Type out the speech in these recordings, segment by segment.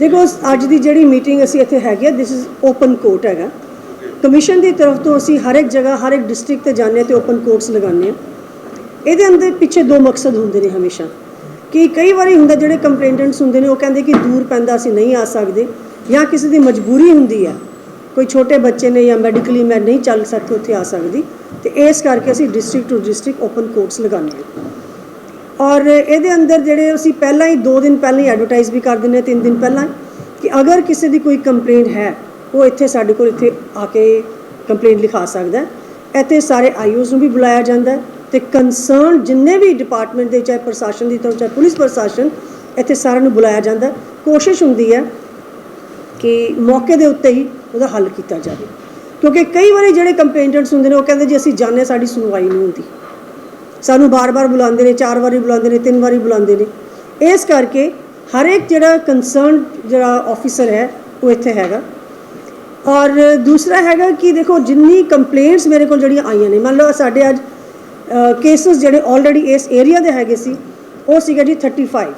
ਦੇਖੋ, ਅੱਜ ਦੀ ਜਿਹੜੀ ਮੀਟਿੰਗ ਅਸੀਂ ਇੱਥੇ ਹੈਗੀ ਆ ਦਿਸ ਇਜ਼ ਓਪਨ ਕੋਰਟ ਹੈਗਾ। ਕਮਿਸ਼ਨ ਦੀ ਤਰਫ ਤੋਂ ਅਸੀਂ ਹਰ ਇੱਕ ਜਗ੍ਹਾ, ਹਰ ਇੱਕ ਡਿਸਟ੍ਰਿਕਟ ਤੇ ਜਾਂਦੇ ਹਾਂ ਤੇ ਓਪਨ ਕੋਰਟਸ ਲਗਾਉਂਦੇ ਆ ਇਹਦੇ ਅੰਦਰ ਪਿੱਛੇ ਦੋ ਮਕਸਦ ਹੁੰਦੇ ਨੇ ਹਮੇਸ਼ਾ। ਕਿ ਕਈ ਵਾਰੀ ਹੁੰਦਾ, ਜਿਹੜੇ ਕੰਪਲੇਂਟੈਂਟਸ ਹੁੰਦੇ ਨੇ, ਉਹ ਕਹਿੰਦੇ ਕਿ ਦੂਰ ਪੈਂਦਾ, ਅਸੀਂ ਨਹੀਂ ਆ ਸਕਦੇ ਜਾਂ ਕਿਸੇ ਦੀ ਮਜਬੂਰੀ ਹੁੰਦੀ ਹੈ। ਕੋਈ ਛੋਟੇ ਬੱਚੇ ਨੇ ਜਾਂ ਮੈਡੀਕਲੀ ਮੈਂ ਨਹੀਂ ਚੱਲ ਸਕਦੀ, ਉੱਥੇ ਆ ਸਕਦੀ। ਤੇ ਇਸ ਕਰਕੇ ਅਸੀਂ district to district open courts ਲਗਾਉਂਦੇ ਹਾਂ। ਔਰ ਇਹਦੇ ਅੰਦਰ ਜਿਹੜੇ ਅਸੀਂ ਪਹਿਲਾਂ ਹੀ 2 ਦਿਨ ਪਹਿਲਾਂ ਹੀ ਐਡਵਰਟਾਈਜ਼ ਵੀ ਕਰ ਦਿੰਦੇ ਹਾਂ 3 ਦਿਨ ਪਹਿਲਾਂ ਕਿ ਅਗਰ ਕਿਸੇ ਦੀ ਕੋਈ ਕੰਪਲੇਂਟ ਹੈ ਉਹ ਇੱਥੇ ਸਾਡੇ ਕੋਲ ਇੱਥੇ ਆ ਕੇ ਕੰਪਲੇਂਟ ਲਿਖਾ ਸਕਦਾ ਇੱਥੇ ਸਾਰੇ ਆਈਓਜ਼ ਨੂੰ ਵੀ ਬੁਲਾਇਆ ਜਾਂਦਾ ਹੈ ਤੇ ਕੰਸਰਨ ਜਿੰਨੇ ਵੀ ਡਿਪਾਰਟਮੈਂਟ ਦੇ ਚਾਹੇ ਪ੍ਰਸ਼ਾਸਨ ਦੀ ਤਰਫ ਚਾਹੇ ਪੁਲਿਸ ਪ੍ਰਸ਼ਾਸਨ ਇੱਥੇ ਸਾਰਿਆਂ ਨੂੰ ਬੁਲਾਇਆ ਜਾਂਦਾ ਕੋਸ਼ਿਸ਼ ਹੁੰਦੀ ਹੈ ਕਿ ਮੌਕੇ ਦੇ ਉੱਤੇ ਹੀ ਉਹਦਾ ਹੱਲ ਕੀਤਾ ਜਾਵੇ। ਕਿਉਂਕਿ ਕਈ ਵਾਰੀ ਜਿਹੜੇ ਕੰਪਲੇਂਟੈਂਟਸ ਹੁੰਦੇ ਨੇ ਉਹ ਕਹਿੰਦੇ ਜੀ ਅਸੀਂ ਜਾਣਦੇ ਹਾਂ, ਸਾਡੀ ਸੁਣਵਾਈ ਨਹੀਂ ਹੁੰਦੀ। ਸਾਨੂੰ ਬਾਰ-ਬਾਰ ਬੁਲਾਉਂਦੇ ਨੇ, ਚਾਰ ਵਾਰੀ ਬੁਲਾਉਂਦੇ ਨੇ, ਤਿੰਨ ਵਾਰੀ ਬੁਲਾਉਂਦੇ ਨੇ। ਇਸ ਕਰਕੇ ਹਰ ਇੱਕ ਜਿਹੜਾ ਕੰਸਰਨ ਜਿਹੜਾ ਆਫੀਸਰ ਹੈ, ਉਹ ਇੱਥੇ ਹੈਗਾ। ਔਰ ਦੂਸਰਾ ਹੈਗਾ ਕਿ ਦੇਖੋ, ਜਿੰਨੀ ਕੰਪਲੇਂਟਸ ਮੇਰੇ ਕੋਲ ਜਿਹੜੀਆਂ ਆਈਆਂ ਨੇ, ਮੰਨ ਲਓ ਸਾਡੇ ਅੱਜ ਕੇਸਸ ਜਿਹੜੇ ਆਲਰੇਡੀ ਇਸ ਏਰੀਆ ਦੇ ਹੈਗੇ ਸੀ, ਉਹ ਸੀਗਾ ਜੀ 35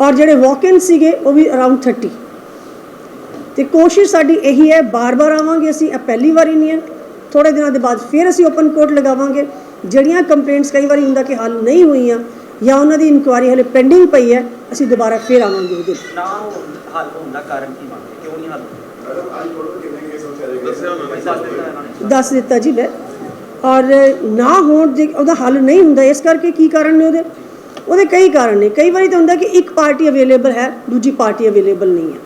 ਔਰ ਜਿਹੜੇ ਵਾਕ-ਇਨ ਸੀਗੇ, ਉਹ ਵੀ ਅਰਾਊਂਡ 30 ਤੇ ਕੋਸ਼ਿਸ਼ ਸਾਡੀ ਇਹੀ ਹੈ, ਬਾਰ-ਬਾਰ ਆਵਾਂਗੇ ਅਸੀਂ, ਇਹ ਪਹਿਲੀ ਵਾਰੀ ਨਹੀਂ ਹੈ। ਥੋੜੇ ਦਿਨਾਂ ਦੇ ਬਾਅਦ ਫਿਰ ਅਸੀਂ ਓਪਨ ਕੋਰਟ ਲਗਾਵਾਂਗੇ। ਜਿਹੜੀਆਂ ਕੰਪਲੇਂਟਸ ਕਈ ਵਾਰੀ ਹੁੰਦਾ ਕਿ ਹੱਲ ਨਹੀਂ ਹੋਈਆਂ ਜਾਂ ਉਹਨਾਂ ਦੀ ਇਨਕੁਆਇਰੀ ਹਲੇ ਪੈਂਡਿੰਗ ਪਈ ਹੈ ਅਸੀਂ ਦੁਬਾਰਾ ਫਿਰ ਆਵਾਂਗੇ ਉਹਦੇ। ਲਈ। ਨਾ ਉਹ ਹੱਲ ਹੋਣ ਦਾ ਕਾਰਨ ਕੀ ਮੰਨਦੇ ਕਿਉਂ ਨਹੀਂ ਹੱਲ ਦੱਸਿਆ ਉਹਨਾਂ ਨੇ ਦੱਸ ਦਿੱਤਾ ਇਹਨਾਂ ਨੇ ਦੱਸ ਦਿੱਤਾ ਜੀ ਮੈਂ। ਔਰ ਨਾ ਹੋਣ ਜੇ ਉਹਦਾ ਹੱਲ ਨਹੀਂ ਹੁੰਦਾ ਇਸ ਕਰਕੇ ਕੀ ਕਾਰਨ ਨੇ ਉਹਦੇ? ਉਹਦੇ ਕਈ ਕਾਰਨ ਨੇ। ਕਈ ਵਾਰੀ ਤਾਂ ਹੁੰਦਾ ਕਿ ਇੱਕ ਪਾਰਟੀ ਅਵੇਲੇਬਲ ਹੈ ਦੂਜੀ ਪਾਰਟੀ ਅਵੇਲੇਬਲ ਨਹੀਂ ਹੈ।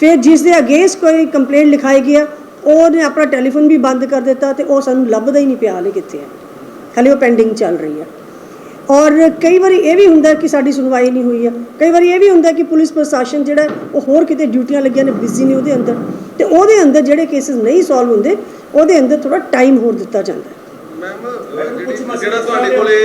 ਫਿਰ ਜਿਸ ਦੇ ਅਗੇਂਸਟ ਕੋਈ ਕੰਪਲੇਂਟ ਲਿਖਾਈ ਗਿਆ ਉਹਨੇ ਆਪਣਾ ਟੈਲੀਫੋਨ ਵੀ ਬੰਦ ਕਰ ਦਿੱਤਾ ਤੇ ਉਹ ਸਾਨੂੰ ਲੱਭਦਾ ਹੀ ਨਹੀਂ ਪਿਆ ਹਲੇ ਕਿੱਥੇ ਹੈ। ਹਲੇ ਉਹ ਪੈਂਡਿੰਗ ਚੱਲ ਰਹੀ ਹੈ। ਔਰ ਕਈ ਵਾਰੀ ਇਹ ਵੀ ਹੁੰਦਾ ਕਿ ਸਾਡੀ ਸੁਣਵਾਈ ਨਹੀਂ ਹੋਈ ਹੈ। ਕਈ ਵਾਰੀ ਇਹ ਵੀ ਹੁੰਦਾ ਕਿ ਪੁਲਿਸ ਪ੍ਰਸ਼ਾਸਨ ਜਿਹੜਾ ਉਹ ਹੋਰ ਕਿਤੇ ਡਿਊਟੀਆਂ ਲੱਗੀਆਂ ਨੇ ਬਿਜ਼ੀ ਨੇ ਉਹਦੇ ਅੰਦਰ। ਤੇ ਉਹਦੇ ਅੰਦਰ ਜਿਹੜੇ ਕੇਸਿਸ ਨਹੀਂ ਸੋਲਵ ਹੁੰਦੇ, ਉਹਦੇ ਅੰਦਰ ਥੋੜਾ ਟਾਈਮ ਹੋਰ ਦਿੱਤਾ ਜਾਂਦਾ ਮੈਮ ਜਿਹੜੀ ਜਿਹੜਾ ਤੁਹਾਡੇ ਕੋਲੇ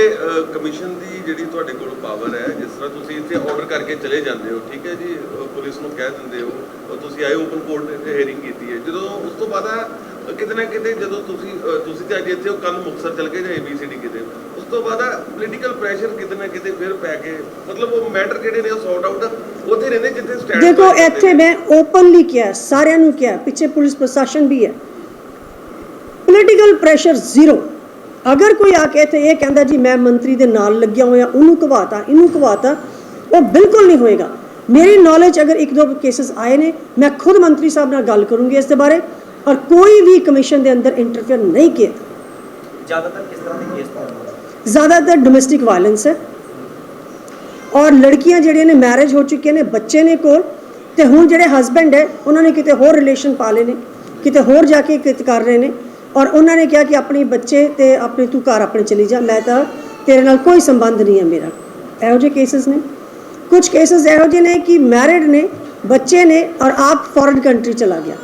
ਕਮਿਸ਼ਨ ਦੀ ਜਿਹੜੀ ਤੁਹਾਡੇ ਕੋਲ ਪਾਵਰ ਹੈ ਜਿਸ ਤਰ੍ਹਾਂ ਤੁਸੀਂ ਇੱਥੇ ਆਰਡਰ ਕਰਕੇ ਚਲੇ ਜਾਂਦੇ ਹੋ ਠੀਕ ਹੈ ਜੀ? ਪੁਲਿਸ ਨੂੰ ਕਹਿ ਦਿੰਦੇ ਹੋ ਉਹ ਤੁਸੀਂ ਆਏ ਓਪਨ ਕੋਰਟ ਤੇ ਹੀਅਰਿੰਗ ਕੀਤੀ ਹੈ। ਜਦੋਂ ਉਸ ਤੋਂ ਬਾਅਦ ਆ, ਕਿਤੇ ਨਾ ਕਿਤੇ ਜਦੋਂ ਤੁਸੀਂ ਤੁਸੀਂ ਤੇ ਅੱਜ ਇੱਥੇ ਹੋ ਕੱਲ ਮੁਕਤਸਰ ਚਲ ਗਏ ਜਾਂ ਏਬੀਸੀਡੀ ਕਿਤੇ ਉਸ ਤੋਂ ਬਾਅਦ ਪੋਲੀਟੀਕਲ ਪ੍ਰੈਸ਼ਰ ਕਿਤੇ ਨਾ ਕਿਤੇ ਫਿਰ ਪੈ ਕੇ ਮਤਲਬ ਉਹ ਮੈਟਰ ਜਿਹੜੇ ਨੇ ਉਹ ਸੌਟ ਆਊਟ ਉੱਥੇ ਰਹਿੰਦੇ ਜਿੱਥੇ ਸਟੈਂਡ ਦੇਖੋ ਇੱਥੇ ਮੈਂ ਓਪਨਲੀ ਕਿਹਾ ਸਾਰਿਆਂ ਨੂੰ ਕਿਹਾ ਪਿੱਛੇ ਪੁਲਿਸ ਪ੍ਰਸ਼ਾਸਨ ਵੀ ਹੈ। ਪੋਲੀਟੀਕਲ ਪ੍ਰੈਸ਼ਰ ਜ਼ੀਰੋ ਅਗਰ ਕੋਈ ਆ ਕੇ ਇੱਥੇ ਇਹ ਕਹਿੰਦਾ ਜੀ ਮੈਂ ਮੰਤਰੀ ਦੇ ਨਾਲ ਲੱਗਿਆ ਹੋਇਆ ਉਹਨੂੰ ਘਵਾਤਾ ਇਹਨੂੰ ਘਵਾਤਾ ਉਹ ਬਿਲਕੁਲ ਨਹੀਂ ਹੋਏਗਾ। ਮੇਰੀ ਨੌਲੇਜ ਅਗਰ ਇੱਕ ਦੋ ਕੇਸਸ ਆਏ ਨੇ ਮੈਂ ਖੁਦ ਮੰਤਰੀ ਸਾਹਿਬ ਨਾਲ ਗੱਲ ਕਰੂੰਗੀ ਇਸ ਦੇ ਬਾਰੇ ਔਰ ਕੋਈ ਵੀ ਕਮਿਸ਼ਨ ਦੇ ਅੰਦਰ ਇੰਟਰਫੇਅਰ ਨਹੀਂ ਕੀਤਾ। ਜ਼ਿਆਦਾਤਰ ਕਿਸ ਤਰ੍ਹਾਂ ਦੇ ਕੇਸ ਪਾਉਂਦੇ ਜ਼ਿਆਦਾਤਰ ਡੋਮੈਸਟਿਕ ਵਾਇਲੈਂਸ ਹੈ। ਔਰ ਲੜਕੀਆਂ ਜਿਹੜੀਆਂ ਨੇ ਮੈਰਿਜ ਹੋ ਚੁੱਕੀਆਂ ਨੇ ਬੱਚੇ ਨੇ ਕੋਲ ਤੇ ਹੁਣ ਜਿਹੜੇ ਹਸਬੈਂਡ ਹੈ ਉਹਨਾਂ ਨੇ ਕਿਤੇ ਹੋਰ ਰਿਲੇਸ਼ਨ ਪਾ ਲਏ ਨੇ ਕਿਤੇ ਹੋਰ ਜਾ ਕੇ ਕਿਤ ਕਰ ਰਹੇ ਨੇ। ਔਰ ਉਹਨਾਂ ਨੇ ਕਿਹਾ ਕਿ ਆਪਣੀ ਬੱਚੇ ਤੇ ਆਪਣੇ ਤੂੰ ਘਰ ਆਪਣੇ ਚਲੀ ਜਾ ਮੈਂ ਤਾਂ ਤੇਰੇ ਨਾਲ ਕੋਈ ਸੰਬੰਧ ਨਹੀਂ ਹੈ ਮੇਰਾ। ਇਹੋ ਜਿਹੇ ਕੇਸਸ ਨੇ। ਕੁਝ ਕੇਸਸ ਇਹੋ ਜਿਹੇ ਨੇ ਕਿ ਮੈਰਿਡ ਨੇ ਬੱਚੇ ਨੇ ਔਰ ਆਪ ਫੋਰਨ ਕੰਟਰੀ ਚਲਾ ਗਿਆ।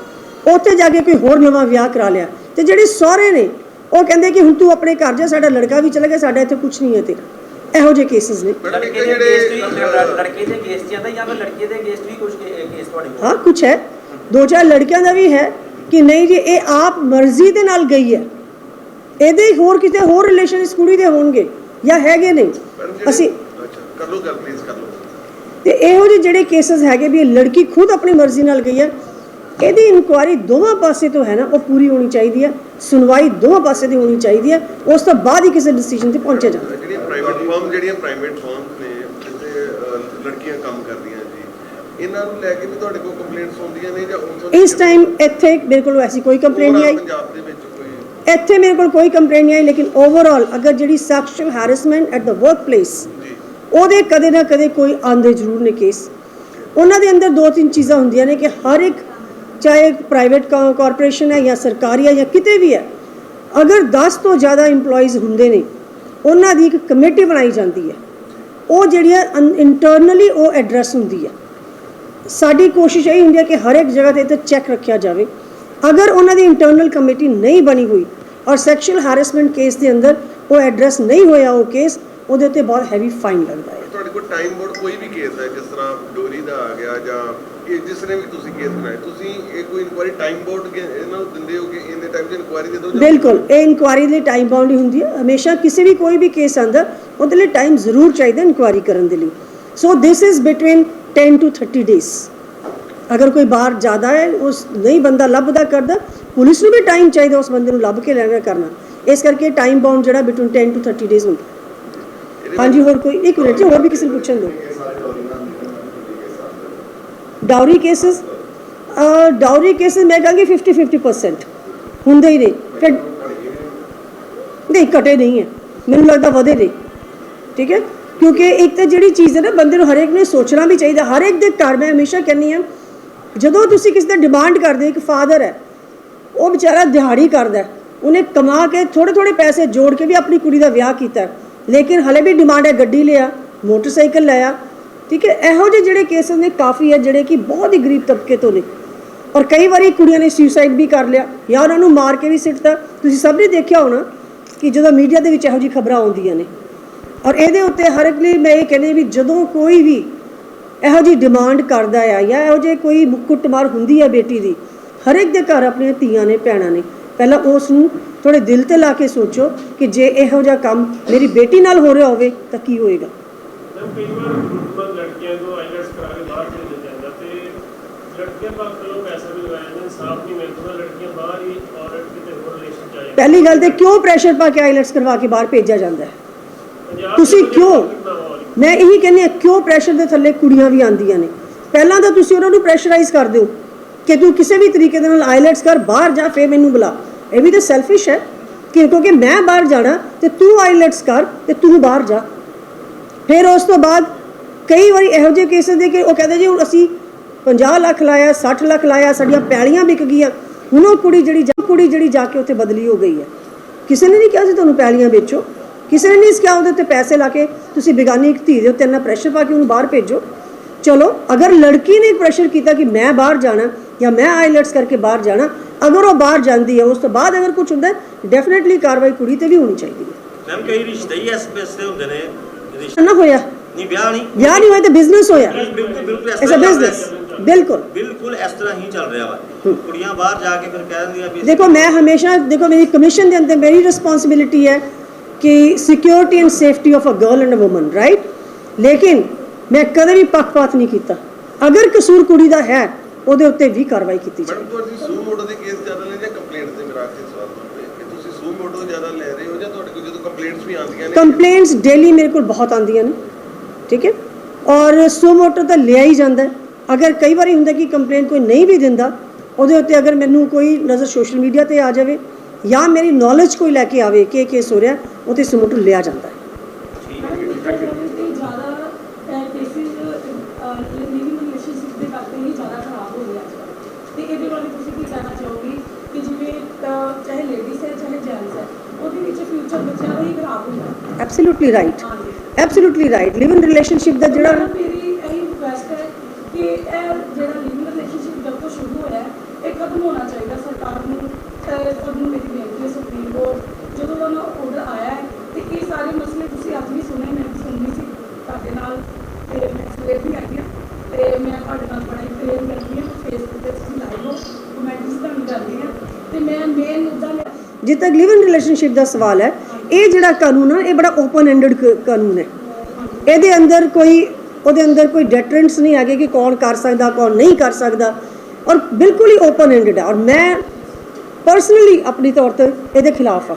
ਉੱਥੇ ਜਾ ਕੇ ਕੋਈ ਹੋਰ ਨਵਾਂ ਵਿਆਹ ਕਰਾ ਲਿਆ। ਤੇ ਜਿਹੜੇ ਸਹੁਰੇ ਨੇ ਉਹ ਕਹਿੰਦੇ ਕਿ ਹੁਣ ਤੂੰ ਆਪਣੇ ਘਰ ਜਾ ਸਾਡਾ ਲੜਕਾ ਵੀ ਚਲਾ ਗਿਆ ਸਾਡਾ ਇੱਥੇ ਕੁਝ ਨਹੀਂ ਹੈ ਤੇਰਾ। ਇਹੋ ਜਿਹੇ ਕੇਸਸ ਨੇ। ਲੜਕੇ ਦੇ ਅਗੇਂਸਟ ਵੀ ਜਿਹੜੇ ਲੜਕੇ ਦੇ ਅਗੇਂਸਟ ਜਾਂਦਾ ਜਾਂ ਫਿਰ ਲੜਕੇ ਦੇ ਅਗੇਂਸਟ ਵੀ ਕੁਝ ਕੇਸ ਤੁਹਾਡੇ ਕੋਲ? ਹਾਂ ਕੁਝ ਹੈ। ਦੋ ਚਾਰ ਲੜਕਿਆਂ ਦਾ ਵੀ ਹੈ। ਕਿ ਨਹੀਂ ਜੀ ਇਹ ਆਪ ਮਰਜ਼ੀ ਦੇ ਨਾਲ ਗਈ ਹੈ। ਇਹਦੇ ਹੋਰ ਕਿਤੇ ਹੋਰ ਰਿਲੇਸ਼ਨ ਇਸ ਕੁੜੀ ਦੇ ਹੋਣਗੇ ਜਾਂ ਹੈਗੇ ਨਹੀਂ ਅਸੀਂ ਕਰ ਲਓ ਗੱਲ ਪਲੀਜ਼ ਕਰ ਲਓ। ਤੇ ਇਹੋ ਜਿਹੇ ਜਿਹੜੇ ਕੇਸਸ ਹੈਗੇ ਵੀ ਲੜਕੀ ਖੁਦ ਆਪਣੀ ਮਰਜ਼ੀ ਨਾਲ ਗਈ ਹੈ ਇਹਦੀ ਇਨਕੁਆਇਰੀ ਦੋਵਾਂ ਪਾਸੇ ਤੋਂ ਹੈ ਨਾ ਉਹ ਪੂਰੀ ਹੋਣੀ ਚਾਹੀਦੀ ਹੈ ਸੁਣਵਾਈ ਦੋਵਾਂ ਪਾਸੇ ਦੀ ਹੋਣੀ ਚਾਹੀਦੀ ਹੈ ਉਸ ਤੋਂ ਬਾਅਦ ਹੀ ਕਿਸੇ ਡਿਸੀਜਨ ਤੇ ਪਹੁੰਚਿਆ ਜਾਂਦਾ। ਜਿਹੜੀਆਂ ਪ੍ਰਾਈਵੇਟ ਫਰਮ ਜਿਹੜੀਆਂ ਪ੍ਰਾਈਵੇਟ ਫਰਮਸ ਨੇ ਜਿੱਥੇ ਅਹ, ਲੜਕੀਆਂ ਕੰਮ ਕਰਦੀਆਂ ਜੀ ਇਹਨਾਂ ਨੂੰ ਲੈ ਕੇ ਵੀ ਤੁਹਾਡੇ ਕੋਲ ਕੰਪਲੇਂਟਸ ਹੁੰਦੀਆਂ ਨੇ ਜਾਂ ਉਸ ਇਸ ਟਾਈਮ ਇੱਥੇ ਮੇਰੇ ਕੋਲ ਐਸੀ ਕੋਈ ਕੰਪਲੇਂਟ ਨਹੀਂ ਆਈ। ਪੰਜਾਬ ਦੇ ਵਿੱਚ ਕੋਈ ਇੱਥੇ ਮੇਰੇ ਕੋਲ ਕੋਈ ਕੰਪਲੇਂਟ ਨਹੀਂ ਆਈ ਲੇਕਿਨ ਓਵਰਆਲ ਅਗਰ ਜਿਹੜੀ sexual harassment at the workplace ਜੀ। ਉਹਦੇ ਕਦੇ ਨਾ ਕਦੇ ਕੋਈ ਆਂਦੇ ਜ਼ਰੂਰ ਨੇ ਕੇਸ ਉਹਨਾਂ ਦੇ ਅੰਦਰ ਦੋ ਤਿੰਨ ਚੀਜ਼ਾਂ ਹੁੰਦੀਆਂ ਨੇ ਕਿ ਹਰ ਇੱਕ ਚਾਹੇ ਪ੍ਰਾਈਵੇਟ ਕਾਰਪੋਰੇਸ਼ਨ ਹੈ ਜਾਂ ਸਰਕਾਰੀ ਹੈ ਜਾਂ ਕਿਤੇ ਵੀ ਹੈ ਅਗਰ 10 ਤੋਂ ਜ਼ਿਆਦਾ EMPLOYEES ਹੁੰਦੇ ਨੇ ਉਹਨਾਂ ਦੀ ਇੱਕ ਕਮੇਟੀ ਬਣਾਈ ਜਾਂਦੀ ਹੈ। ਉਹ ਜਿਹੜੀਆਂ ਇੰਟਰਨਲੀ ਉਹ ਐਡਰੈਸ ਹੁੰਦੀ ਹੈ। ਸਾਡੀ ਕੋਸ਼ਿਸ਼ ਇਹ ਹੁੰਦੀ ਹੈ ਕਿ ਹਰ ਇੱਕ ਜਗ੍ਹਾ ਤੇ ਤੇ ਚੈੱਕ ਰੱਖਿਆ ਜਾਵੇ। ਅਗਰ ਉਹਨਾਂ ਦੀ ਇੰਟਰਨਲ ਕਮੇਟੀ ਨਹੀਂ ਬਣੀ ਹੋਈ ਔਰ ਸੈਕਸ਼ੂਅਲ ਹੈਰੈਸਮੈਂਟ ਕੇਸ ਦੇ ਅੰਦਰ ਉਹ ਐਡਰੈਸ ਨਹੀਂ ਹੋਇਆ ਉਹ ਕੇਸ ਉਹਦੇ ਉੱਤੇ ਬਹੁਤ ਹੈਵੀ ਫਾਈਨ ਲੱਗਦਾ ਹੈ। ਤੁਹਾਡੇ ਕੋਲ ਟਾਈਮ ਬੋਰਡ ਕੋਈ ਵੀ ਕੇਸ ਹੈ ਜਿਸ ਤਰ੍ਹਾਂ ਡੋਰੀ ਦਾ ਆ ਗਿਆ ਜਾਂ ਇਹ ਜਿਸ ਨੇ ਵੀ ਤੁਸੀਂ ਕੇਸ ਬਣਾਇਆ ਤੁਸੀਂ ਇਹ ਕੋਈ ਇਨਕੁਆਇਰੀ ਟਾਈਮ ਬੋਰਡ ਇਹਨਾਂ ਨੂੰ ਦਿੰਦੇ ਹੋ ਕਿ ਇੰਨੇ ਟਾਈਮ 'ਚ ਇਨਕੁਆਇਰੀ ਦੇ ਦਿਓ ਬਿਲਕੁਲ ਇਹ ਇਨਕੁਆਰੀ ਲਈ ਟਾਈਮ ਬਾਉਂਡ ਹੀ ਹੁੰਦੀ ਹੈ। ਹਮੇਸ਼ਾ ਕਿਸੇ ਵੀ ਕੋਈ ਵੀ ਕੇਸ ਆਂਦਾ ਉਹਦੇ ਲਈ ਟਾਈਮ ਜ਼ਰੂਰ ਚਾਹੀਦਾ ਇਨਕੁਆਰੀ ਕਰਨ ਦੇ ਲਈ। So this is between 10 to 30 days ਅਗਰ ਕੋਈ ਬਾਹਰ ਜ਼ਿਆਦਾ ਹੈ, ਉਸ ਨਹੀਂ ਬੰਦਾ ਲੱਭਦਾ ਕਰਦਾ, ਪੁਲਿਸ ਨੂੰ ਵੀ ਟਾਈਮ ਚਾਹੀਦਾ ਉਸ ਬੰਦੇ ਨੂੰ ਲੱਭ ਕੇ ਲੈਣਾ ਕਰਨਾ। ਇਸ ਕਰਕੇ ਟਾਈਮ ਬਾਉਂਡ ਜਿਹੜਾ ਬਿਟਵੀਨ 10 ਟੂ 30 ਡੇਸ ਹੁੰਦਾ। ਹਾਂਜੀ, ਹੋਰ ਕੋਈ? ਇੱਕ ਮਿੰਟ ਜੀ, ਹੋਰ ਵੀ ਕਿਸੇ ਨੂੰ ਪੁੱਛਣ ਦਿਓ। ਡਾਊਰੀ ਕੇਸਸ ਡਾਊਰੀ ਕੇਸਸ ਮੈਂ ਕਹਾਂਗੀ 50 50% ਹੁੰਦੇ ਹੀ ਨੇ। ਫਿਰ ਨਹੀਂ, ਘਟੇ ਨਹੀਂ ਹੈ। ਮੈਨੂੰ ਲੱਗਦਾ ਵਧੇ ਨੇ। ਠੀਕ ਹੈ? ਕਿਉਂਕਿ ਇੱਕ ਤਾਂ ਜਿਹੜੀ ਚੀਜ਼ ਹੈ ਨਾ ਬੰਦੇ ਨੂੰ ਹਰੇਕ ਨੇ ਸੋਚਣਾ ਵੀ ਚਾਹੀਦਾ ਹਰੇਕ ਦੇ ਘਰ ਮੈਂ ਹਮੇਸ਼ਾ ਕਹਿੰਦੀ ਹਾਂ, ਜਦੋਂ ਤੁਸੀਂ ਕਿਸੇ ਦਾ ਡਿਮਾਂਡ ਕਰਦੇ ਇੱਕ ਫਾਦਰ ਹੈ, ਉਹ ਵਿਚਾਰਾ ਦਿਹਾੜੀ ਕਰਦਾ ਉਹਨੇ ਕਮਾ ਕੇ ਥੋੜੇ ਥੋੜੇ ਪੈਸੇ ਜੋੜ ਕੇ ਵੀ ਆਪਣੀ ਕੁੜੀ ਦਾ ਵਿਆਹ ਕੀਤਾ ਲੇਕਿਨ ਹਲੇ ਵੀ ਡਿਮਾਂਡ ਹੈ, ਗੱਡੀ ਲਿਆ, ਮੋਟਰਸਾਈਕਲ ਲਿਆ, ਠੀਕ ਹੈ, ਇਹੋ ਜਿਹੇ ਜਿਹੜੇ ਕੇਸਸ ਨੇ ਕਾਫੀ ਹੈ, ਜਿਹੜੇ ਕਿ ਬਹੁਤ ਹੀ ਗਰੀਬ ਤਬਕੇ ਤੋਂ ਨੇ, ਔਰ ਕਈ ਵਾਰੀ ਕੁੜੀਆਂ ਨੇ ਸੁਸਾਈਡ ਵੀ ਕਰ ਲਿਆ, ਜਾਂ ਉਹਨਾਂ ਨੂੰ ਮਾਰ ਕੇ ਵੀ ਸਿੱਟਤਾ, ਤੁਸੀਂ ਸਭ ਨੇ ਦੇਖਿਆ ਹੋਣਾ ਕਿ ਜਦੋਂ ਮੀਡੀਆ ਦੇ ਵਿੱਚ ਇਹੋ ਜਿਹੀ ਖਬਰਾਂ ਆਉਂਦੀਆਂ ਨੇ ਔਰ ਇਹਦੇ ਉੱਤੇ ਹਰ ਇੱਕ ਲਈ ਮੈਂ ਇਹ ਕਹਿੰਦੀ ਵੀ ਜਦੋਂ ਕੋਈ ਵੀ ਇਹੋ ਜਿਹੀ ਡਿਮਾਂਡ ਕਰਦਾ ਆ ਜਾਂ ਇਹੋ ਜਿਹੇ ਕੋਈ ਕੁੱਟਮਾਰ ਹੁੰਦੀ ਹੈ ਬੇਟੀ ਦੀ ਹਰ ਇੱਕ ਦੇ ਘਰ ਆਪਣੀਆਂ ਧੀਆਂ ਨੇ ਭੈਣਾਂ ਨੇ ਪਹਿਲਾਂ ਉਸ ਨੂੰ ਥੋੜੇ ਦਿਲ ਤੇ ਲਾ ਕੇ ਸੋਚੋ ਕਿ ਜੇ ਇਹੋ ਜਿਹਾ ਕੰਮ ਮੇਰੀ ਬੇਟੀ ਨਾਲ ਹੋ ਰਿਹਾ ਹੋਵੇ ਤਾਂ ਕੀ ਹੋਏਗਾ। ਮੈਮ ਕਈ ਵਾਰ ਗਰੁੱਪ ਲੜਕੀਆਂ ਤੋਂ ਆਈਲੈਟਸ ਕਰਾ ਕੇ ਬਾਹਰ ਚਲੇ ਜਾਂਦਾ ਤੇ ਲੜਕੀਆਂ ਪੱਖ ਤੋਂ ਪੈਸਾ ਵੀ ਲਗਾਇਆ ਜਾਂਦਾ ਸਾਫ਼ ਨਹੀਂ ਮਿਲਦਾ ਲੜਕੀਆਂ ਬਾਹਰ ਹੀ ਔਰਤ ਕਿਤੇ ਹੋਰ ਰਿਲੇਸ਼ਨ ਚ ਆ ਜਾਂਦੀਆਂ। ਪਹਿਲੀ ਗੱਲ ਤੇ ਕਿਉਂ ਪ੍ਰੈਸ਼ਰ ਪਾ ਕੇ ਆਈਲੈਟਸ ਕਰਵਾ ਕੇ ਬਾਹਰ ਭੇਜਿਆ ਜਾਂਦਾ ਹੈ? ਤੁਸੀਂ ਕਿਉਂ? ਮੈਂ ਇਹੀ ਕਹਿੰਦੀ ਹਾਂ, ਕਿਉਂ ਪ੍ਰੈਸ਼ਰ ਦੇ ਥੱਲੇ ਕੁੜੀਆਂ ਵੀ ਆਉਂਦੀਆਂ ਨੇ? ਪਹਿਲਾਂ ਤਾਂ ਤੁਸੀਂ ਉਹਨਾਂ ਨੂੰ ਪ੍ਰੈਸ਼ਰਾਈਜ਼ ਕਰ ਦਿਓ ਕਿ ਤੂੰ ਕਿਸੇ ਵੀ ਤਰੀਕੇ ਦੇ ਨਾਲ ਆਈਲੈਟਸ ਕਰ, ਬਾਹਰ ਜਾ ਫੇ ਮੈਨੂੰ ਬੁਲਾ। ਇਹ ਵੀ ਤਾਂ ਸੈਲਫਿਸ਼ ਹੈ ਕਿ ਕਿਉਂਕਿ ਮੈਂ ਬਾਹਰ ਜਾਣਾ ਤੇ ਤੂੰ ਆਈਲੈਟਸ ਕਰ ਤੇ ਤੂੰ ਬਾਹਰ ਜਾ। ਫਿਰ ਉਸ ਤੋਂ ਬਾਅਦ ਕਈ ਵਾਰੀ ਇਹੋ ਜਿਹੇ ਕੇਸਿਸ ਦੇ ਕਿ ਉਹ ਕਹਿੰਦੇ ਜੀ, ਹੁਣ ਅਸੀਂ 50 ਲੱਖ ਲਾਇਆ 60 ਲੱਖ ਲਾਇਆ, ਸਾਡੀਆਂ ਪੈਲੀਆਂ ਵਿਕ ਗਈਆਂ। ਹੁਣ ਉਹ ਕੁੜੀ ਜਿਹੜੀ ਕੁੜੀ ਜਿਹੜੀ ਜਾ ਕੇ ਉੱਥੇ ਬਦਲੀ ਹੋ ਗਈ ਹੈ। ਕਿਸੇ ਨੇ ਨਹੀਂ ਕਿਹਾ ਸੀ ਤੁਹਾਨੂੰ ਪੈਲੀਆਂ ਵੇਚੋ? ਕਿਸੇ ਨੇ ਨਹੀਂ ਕਿਹਾ ਉਹਦੇ ਉੱਤੇ ਪੈਸੇ ਲਾ ਕੇ ਤੁਸੀਂ ਬੇਗਾਨੀ ਇੱਕ ਧੀ ਦੇ ਉੱਤੇ ਇੰਨਾ ਪ੍ਰੈਸ਼ਰ ਪਾ ਕੇ ਉਹਨੂੰ ਬਾਹਰ ਭੇਜੋ। ਚਲੋ ਅਗਰ ਲੜਕੀ ਨੇ ਪ੍ਰੈਸ਼ਰ ਕੀਤਾ ਕਿ ਮੈਂ ਬਾਹਰ ਜਾਣਾ ਜਾਂ ਮੈਂ ਆਈਲੈਟਸ ਕਰਕੇ ਬਾਹਰ ਜਾਣਾ ਅਗਰ ਉਹ ਬਾਹਰ ਜਾਂਦੀ ਹੈ ਉਸ ਤੋਂ ਬਾਅਦ ਅਗਰ ਕੁਝ ਹੁੰਦਾ ਡੈਫੀਨਿਟਲੀ ਕਾਰਵਾਈ ਕੁੜੀ ਤੇ ਵੀ ਹੋਣੀ ਚਾਹੀਦੀ ਹੈ। ਮੈਮ ਕਈ ਰਿਸ਼ਤੇ ਹੀ ਇਸ ਬੇਸ ਤੇ ਹੁੰਦੇ ਨੇ ਰਿਸ਼ਤੇ ਨਾ ਹੋਇਆ। ਨਹੀਂ ਵਿਆਹ ਨਹੀਂ। ਵਿਆਹ ਨਹੀਂ ਹੋਇਆ ਤਾਂ ਬਿਜ਼ਨਸ ਹੋਇਆ। ਬਿਲਕੁਲ ਬਿਲਕੁਲ ਇਸ ਤਰ੍ਹਾਂ ਬਿਜ਼ਨਸ। ਬਿਲਕੁਲ। ਬਿਲਕੁਲ ਇਸ ਤਰ੍ਹਾਂ ਹੀ ਚੱਲ ਰਿਹਾ ਵਾ। ਕੁੜੀਆਂ ਬਾਹਰ ਜਾ ਕੇ ਫਿਰ ਕਹਿ ਦਿੰਦੀਆਂ ਵੀ ਦੇਖੋ ਮੈਂ ਹਮੇਸ਼ਾ ਦੇਖੋ ਮੇਰੀ ਕਮਿਸ਼ਨ ਦੇ ਅੰਦਰ ਮੇਰੀ ਰਿਸਪੌਂਸਿਬਿਲਿਟੀ ਹੈ ਕਿ security and safety of a girl and a woman right ਲੇਕਿਨ ਮੈਂ ਕਦੇ ਵੀ ਪੱਖਪਾਤ ਨਹੀਂ ਕੀਤਾ ਅਗਰ ਕਸੂਰ ਕੁੜੀ ਦਾ ਹੈ ਉਹਦੇ ਉੱਤੇ ਵੀ ਕਾਰਵਾਈ ਕੀਤੀ ਜਾਵੇ ਮੈਡਮ ਤੁਹਾਡੀ ਸੂ ਮੋਟੋ ਦੇ ਕੇਸ ਜ਼ਿਆਦਾ ਲੈ ਜਾਂ ਕੰਪਲੇਂਟ ਤੇ ਮੇਰਾ ਆਖਰੀ ਸਵਾਲ ਕਿ ਤੁਸੀਂ ਸੂ ਮੋਟੋ ਜ਼ਿਆਦਾ ਲੈ ਰਹੇ ਹੋ ਜਾਂ ਤੁਹਾਡੇ ਕੋਲ ਜਦੋਂ ਕੰਪਲੇਂਟਸ ਵੀ ਆਉਂਦੀਆਂ ਨੇ ਕੰਪਲੇਂਟਸ ਡੇਲੀ ਮੇਰੇ ਕੋਲ ਬਹੁਤ ਆਉਂਦੀਆਂ ਨੇ ਠੀਕ ਹੈ ਔਰ ਸੋ ਮੋਟੋ ਤਾਂ ਲਿਆ ਹੀ ਜਾਂਦਾ। ਅਗਰ ਕਈ ਵਾਰੀ ਹੁੰਦਾ ਕਿ ਕੰਪਲੇਂਟ ਕੋਈ ਨਹੀਂ ਵੀ ਦਿੰਦਾ ਉਹਦੇ ਉੱਤੇ ਅਗਰ ਮੈਨੂੰ ਕੋਈ ਨਜ਼ਰ ਸੋਸ਼ਲ ਮੀਡੀਆ ਤੇ ਆ ਜਾਵੇ ਜਾਂ ਮੇਰੀ ਨੌਲੇਜ ਕੋਈ ਲੈ ਕੇ ਆਵੇ ਕਿ ਕੇਸ ਹੋ ਰਿਹਾ ਉਹ ਤੇ ਸਮੋਟੋ ਲਿਆ ਜਾਂਦਾ ਹੈ। Absolutely right absolutely right live in relationship ਦਾ ਜਿਹੜਾ ਜਿਹੜਾ ਮੇਰੀ ਇਹੀ ਰਿਕੁਐਸਟ ਹੈ ਕਿ ਇਹ ਜਿਹੜਾ ਲਿਵਿੰਗ ਰਿਲੇਸ਼ਨਸ਼ਿਪ ਜਦ ਤੋਂ ਸ਼ੁਰੂ ਹੋਇਆ ਹੈ, ਇਹ ਖਤਮ ਹੋਣਾ ਚਾਹੀਦਾ ਸਰਕਾਰ ਨੂੰ ਅਹ, ਸਭ ਨੂੰ ਮੇਰੀ ਬੇਨਤੀ ਹੈ ਸੁਪਰੀਮ ਕੋਰਟ ਜਦੋਂ ਦਾ ਆਰਡਰ ਆਇਆ ਹੈ ਤੇ ਇਹ ਸਾਰੇ ਮਸਲੇ ਤੁਸੀਂ ਅੱਜ ਵੀ ਸੁਣੇ ਮੈਂ ਵੀ ਸੁਣਨੀ ਸੀ। ਤੁਹਾਡੇ ਨਾਲ ਤੇ ਮੈਂ ਸਵੇਰ ਵੀ ਆਈ ਹਾਂ ਤੇ ਮੈਂ ਤੁਹਾਡੇ ਨਾਲ ਬੜਾ ਹੀ ਪ੍ਰੇਮ ਕਰਦੀ ਹਾਂ ਫੇਸਬੁੱਕ ਤੇ ਤੁਸੀਂ ਲਾਈਵ ਹੋ ਕਮੈਂਟਸ ਤੁਹਾਨੂੰ ਕਰਦੀ ਹਾਂ ਤੇ ਮੈਂ ਮੇਨ ਮੁੱਦਾ ਲੈ ਜਿੱਥੇ ਤੱਕ ਲਿਵ ਇਨ ਰਿਲੇਸ਼ਨਸ਼ਿਪ ਦਾ ਸਵਾਲ ਹੈ ਇਹ ਜਿਹੜਾ ਕਾਨੂੰਨ ਹੈ ਇਹ ਬੜਾ ਓਪਨ ਐਂਡਡ ਕਾਨੂੰਨ ਹੈ। ਇਹਦੇ ਅੰਦਰ ਕੋਈ ਉਹਦੇ ਅੰਦਰ ਕੋਈ ਡੈਟਰੈਂਟਸ ਨਹੀਂ ਹੈਗੇ ਕਿ ਕੌਣ ਕਰ ਸਕਦਾ ਕੌਣ ਨਹੀਂ ਕਰ ਸਕਦਾ ਔਰ ਬਿਲਕੁਲ ਹੀ ਓਪਨ ਐਂਡਡ ਹੈ। ਔਰ ਮੈਂ ਪਰਸਨਲੀ ਆਪਣੀ ਤੌਰ ਤੇ ਇਹਦੇ ਖਿਲਾਫ ਆ।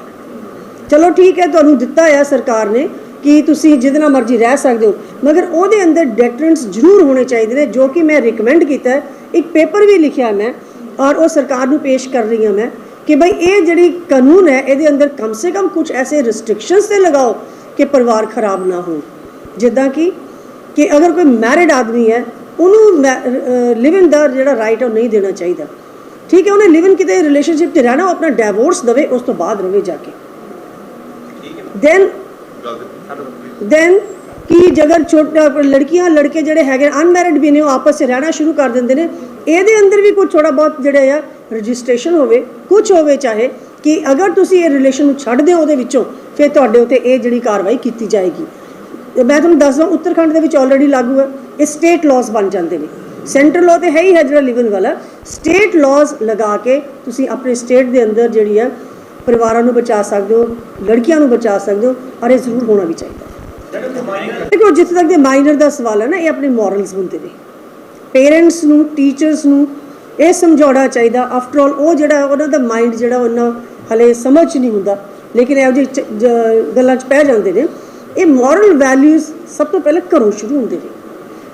ਚਲੋ ਠੀਕ ਹੈ, ਤੁਹਾਨੂੰ ਦਿੱਤਾ ਆ ਸਰਕਾਰ ਨੇ ਕਿ ਤੁਸੀਂ ਜਿਹਦੇ ਨਾਲ ਮਰਜ਼ੀ ਰਹਿ ਸਕਦੇ ਹੋ, ਮਗਰ ਉਹਦੇ ਅੰਦਰ ਡੈਟਰੈਂਟਸ ਜ਼ਰੂਰ ਹੋਣੇ ਚਾਹੀਦੇ ਨੇ, ਜੋ ਕਿ ਮੈਂ ਰਿਕਮੈਂਡ ਕੀਤਾ ਹੈ। ਇੱਕ ਪੇਪਰ ਵੀ ਲਿਖਿਆ ਮੈਂ, ਔਰ ਉਹ ਸਰਕਾਰ ਨੂੰ ਪੇਸ਼ ਕਰ ਰਹੀ ਹਾਂ ਮੈਂ, ਕਿ ਭਾਈ ਇਹ ਜਿਹੜੀ ਕਾਨੂੰਨ ਹੈ, ਇਹਦੇ ਅੰਦਰ ਕਮ ਸੇ ਕਮ ਕੁਝ ਐਸੇ ਰਿਸਟ੍ਰਿਕਸ਼ਨਸ ਤੇ ਲਗਾਓ ਕਿ ਪਰਿਵਾਰ ਖਰਾਬ ਨਾ ਹੋ ਜਿੱਦਾਂ ਕਿ ਕਿ ਅਗਰ ਕੋਈ ਮੈਰਿਡ ਆਦਮੀ ਹੈ, ਉਹਨੂੰ ਲਿਵ ਇਨ ਦਾ ਜਿਹੜਾ ਰਾਈਟ ਹੈ, ਉਹ ਨਹੀਂ ਦੇਣਾ ਚਾਹੀਦਾ। ਠੀਕ ਹੈ ਉਹਨੇ ਲਿਵ ਇਨ ਕਿਤੇ ਰਿਲੇਸ਼ਨਸ਼ਿਪ 'ਚ ਰਹਿਣਾ ਉਹ ਆਪਣਾ ਡਿਵੋਰਸ ਦੇਵੇ ਉਸ ਤੋਂ ਬਾਅਦ ਰਵੇ ਜਾ ਕੇ। ਦੈਨ ਦੈਨ ਕਿ ਜੇਕਰ ਛੋਟਾ ਲੜਕੀਆਂ ਲੜਕੇ ਜਿਹੜੇ ਹੈਗੇ ਅਨਮੈਰਿਡ ਵੀ ਨੇ ਉਹ ਆਪਸ 'ਚ ਰਹਿਣਾ ਸ਼ੁਰੂ ਕਰ ਦਿੰਦੇ ਨੇ। ਇਹਦੇ ਅੰਦਰ ਵੀ ਕੁਝ ਥੋੜਾ ਬਹੁਤ ਜਿਹੜੇ ਆ ਰਜਿਸਟ੍ਰੇਸ਼ਨ ਹੋਵੇ ਕੁਝ ਹੋਵੇ ਚਾਹੇ ਕਿ ਅਗਰ ਤੁਸੀਂ ਇਹ ਰਿਲੇਸ਼ਨ ਨੂੰ ਛੱਡ ਦਿਓ ਉਹਦੇ ਵਿੱਚੋਂ ਫਿਰ ਤੁਹਾਡੇ ਉੱਤੇ ਇਹ ਜਿਹੜੀ ਕਾਰਵਾਈ ਕੀਤੀ ਜਾਏਗੀ। ਤੇ ਮੈਂ ਤੁਹਾਨੂੰ ਦੱਸਦਾ ਉੱਤਰਾਖੰਡ ਦੇ ਵਿੱਚ ਆਲਰੇਡੀ ਲਾਗੂ ਹੈ ਇਹ ਸਟੇਟ ਲਾਜ਼ ਬਣ ਜਾਂਦੇ ਨੇ। ਸੈਂਟਰਲ ਲਾਅ ਤੇ ਹੈ ਹੀ ਹੈ ਜਿਹੜਾ ਲਿਵਨ ਵਾਲਾ। ਸਟੇਟ ਲਾਜ਼ ਲਗਾ ਕੇ ਤੁਸੀਂ ਆਪਣੇ ਸਟੇਟ ਦੇ ਅੰਦਰ ਜਿਹੜੀ ਹੈ ਪਰਿਵਾਰਾਂ ਨੂੰ ਬਚਾ ਸਕਦੇ ਹੋ, ਲੜਕੀਆਂ ਨੂੰ ਬਚਾ ਸਕਦੇ ਹੋ, ਔਰ ਇਹ ਜ਼ਰੂਰ ਹੋਣਾ ਵੀ ਚਾਹੀਦਾ। ਦੇਖੋ, ਜਿੱਥੇ ਤੱਕ ਦੇ ਮਾਈਨਰ ਦਾ ਸਵਾਲ ਹੈ ਨਾ, ਇਹ ਆਪਣੇ ਮੋਰਲਸ ਹੁੰਦੇ ਨੇ। ਪੇਰੈਂਟਸ ਨੂੰ ਟੀਚਰਸ ਨੂੰ ਇਹ ਸਮਝਾਉਣਾ ਚਾਹੀਦਾ। ਆਫਟਰ ਆਲ ਉਹ ਜਿਹੜਾ, ਉਹਨਾਂ ਦਾ ਮਾਈਂਡ ਜਿਹੜਾ, ਉਹਨਾਂ ਹਲੇ ਸਮਝ 'ਚ ਨਹੀਂ ਹੁੰਦਾ। ਲੇਕਿਨ ਇਹੋ ਜਿਹੀ ਗੱਲਾਂ 'ਚ ਪੈ ਜਾਂਦੇ ਨੇ। ਇਹ ਮੋਰਲ ਵੈਲਿਊਜ਼ ਸਭ ਤੋਂ ਪਹਿਲਾਂ ਘਰੋਂ ਸ਼ੁਰੂ ਹੁੰਦੇ ਨੇ।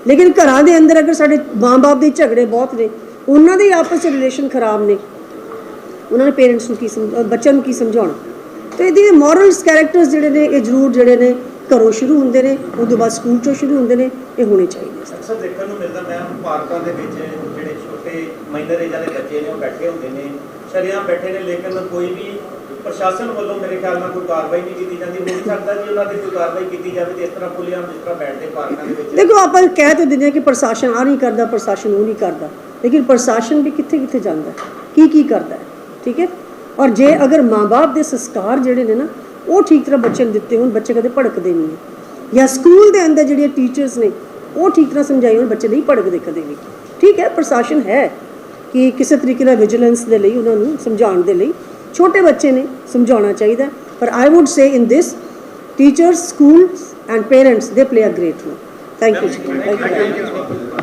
ਲੇਕਿਨ ਘਰਾਂ ਦੇ ਅੰਦਰ ਅਗਰ ਸਾਡੇ ਮਾਂ-ਬਾਪ ਦੇ ਝਗੜੇ ਬਹੁਤ ਨੇ ਉਹਨਾਂ ਦੇ ਆਪਸ ਵਿੱਚ ਰਿਲੇਸ਼ਨ ਖਰਾਬ ਨੇ। ਉਹਨਾਂ ਨੇ ਪੇਰੈਂਟਸ ਨੂੰ ਕੀ ਬੱਚਿਆਂ ਨੂੰ ਕੀ ਸਮਝਾਉਣਾ। ਤੇ ਇਹਦੇ ਮੋਰਲਸ ਕੈਰੈਕਟਰਸ ਜਿਹੜੇ ਨੇ ਇਹ ਜ਼ਰੂਰ ਜਿਹੜੇ ਨੇ ਘਰੋਂ ਸ਼ੁਰੂ ਹੁੰਦੇ ਨੇ ਉਦੋਂ ਬਾਅਦ ਸਕੂਲ ਚੋਂ ਸ਼ੁਰੂ ਹੁੰਦੇ ਨੇ ਇਹ ਹੋਣੇ ਚਾਹੀਦੇ ਸਰ ਅਕਸਰ ਦੇਖਣ ਨੂੰ ਮਿਲਦਾ ਮੈਂ ਪਾਰਕਾਂ ਦੇ ਵਿੱਚ ਜਿਹੜੇ ਛੋਟੇ ਮਾਈਨਰ ਏਜਾਂ ਦੇ ਬੱਚੇ ਨੇ ਉਹ ਬੈਠੇ ਹੁੰਦੇ ਨੇ ਸ਼ਰਿਆਂ ਬੈਠੇ ਨੇ ਲੇਕਿਨ ਕੋਈ ਵੀ ਪ੍ਰਸ਼ਾਸਨ ਵੱਲੋਂ ਮੇਰੇ ਖਿਆਲ ਨਾਲ ਕੋਈ ਕਾਰਵਾਈ ਨਹੀਂ ਕੀਤੀ ਜਾਂਦੀ। ਹੋ ਸਕਦਾ ਜੀ ਉਹਨਾਂ ਦੀ ਕੋਈ ਕਾਰਵਾਈ ਕੀਤੀ ਜਾਵੇ ਤੇ ਇਸ ਤਰ੍ਹਾਂ ਖੁੱਲ੍ਹੇਆਮ ਜਿਸ ਤਰ੍ਹਾਂ ਬੈਠਦੇ ਪਾਰਕਾਂ ਦੇ ਵਿੱਚ। ਦੇਖੋ ਆਪਾਂ ਕਹਿ ਤੇ ਦਿੰਦੇ ਹਾਂ ਕਿ ਪ੍ਰਸ਼ਾਸਨ ਆ ਨਹੀਂ ਕਰਦਾ ਪ੍ਰਸ਼ਾਸਨ ਉਹ ਨਹੀਂ ਕਰਦਾ। ਲੇਕਿਨ ਪ੍ਰਸ਼ਾਸਨ ਵੀ ਕਿੱਥੇ ਕਿੱਥੇ ਜਾਂਦਾ ਕੀ ਕੀ ਕਰਦਾ ਠੀਕ ਹੈ? ਔਰ ਜੇ ਅਗਰ ਮਾਪੇ ਦੇ ਸੰਸਕਾਰ ਜਿਹੜੇ ਨੇ ਨਾ, ਉਹ ਠੀਕ ਤਰ੍ਹਾਂ ਬੱਚੇ ਨੂੰ ਦਿੱਤੇ ਹੋਣ, ਬੱਚੇ ਕਦੇ ਭੜਕਦੇ ਨਹੀਂ ਜਾਂ ਸਕੂਲ ਦੇ ਅੰਦਰ ਜਿਹੜੀਆਂ ਟੀਚਰਸ ਨੇ, ਉਹ ਠੀਕ ਤਰ੍ਹਾਂ ਸਮਝਾਈ ਹੋਣ, ਬੱਚੇ ਨਹੀਂ ਭੜਕਦੇ ਕਦੇ ਵੀ। ਠੀਕ ਹੈ? ਪ੍ਰਸ਼ਾਸਨ ਹੈ ਕਿ ਕਿਸੇ ਤਰੀਕੇ ਨਾਲ ਵਿਜੀਲੈਂਸ ਦੇ ਲਈ, ਉਹਨਾਂ ਨੂੰ ਸਮਝਾਉਣ ਦੇ ਲਈ ਛੋਟੇ ਬੱਚੇ ਨੇ ਸਮਝਾਉਣਾ ਚਾਹੀਦਾ ਪਰ I would say in this teachers schools and parents ਦੇ play a great role thank you thank you